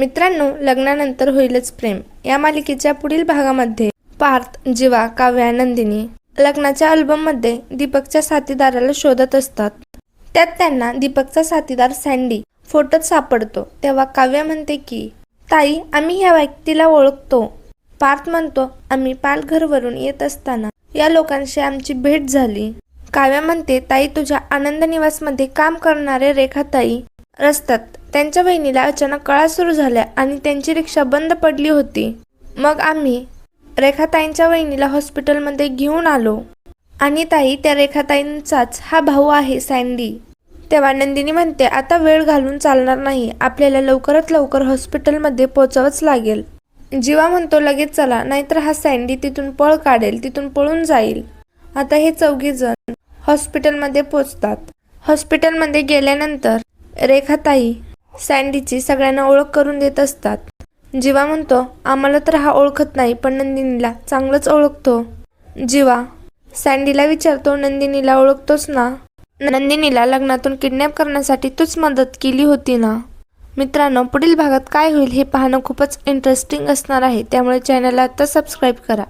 मित्रांनो लग्नानंतर होईलच प्रेम. या मालिकेच्या पुढील भागामध्ये पार्थ जीवा काव्या नंदिनी लग्नाच्या अल्बममध्ये दीपकच्या साथीदाराला शोधत असतात. त्यात त्यांना दीपकचा साथीदार सँडी फोटोत सापडतो. तेव्हा काव्या म्हणते की ताई आम्ही ह्या व्यक्तीला ओळखतो. पार्थ म्हणतो आम्ही पालघरवरून येत असताना या लोकांशी आमची भेट झाली. काव्या म्हणते ताई तुझ्या आनंद निवासमध्ये काम करणारे रेखाताई रस्त्यात त्यांच्या बहिणीला अचानक कळा सुरू झाल्या आणि त्यांची रिक्षा बंद पडली होती. मग आम्ही रेखाताईंच्या बहिणीला हॉस्पिटलमध्ये घेऊन आलो. आणि ताई त्या रेखाताईंचाच हा भाऊ आहे सँडी तेव्हा नंदिनी म्हणते आता वेळ घालून चालणार नाही. आपल्याला लवकरात लवकर हॉस्पिटलमध्ये पोचावंच लागेल. जीवा म्हणतो लगेच चला. नाहीतर हा सँडी तिथून पळ काढेल तिथून पळून जाईल. आता हे चौघीजण हॉस्पिटलमध्ये पोचतात हॉस्पिटलमध्ये गेल्यानंतर रेखाताई सँडीची सगळ्यांना ओळख करून देत असतात. जीवा म्हणतो आम्हाला तर हा ओळखत नाही पण नंदिनीला चांगलंच ओळखतो. जीवा सँडीला विचारतो नंदिनीला ओळखतोच ना? नंदिनीला लग्नातून किडनॅप करण्यासाठी तूच मदत केली होती ना? मित्रांनो पुढील भागात काय होईल हे पाहणं खूपच इंटरेस्टिंग असणार आहे त्यामुळे चॅनलला आता सबस्क्राईब करा.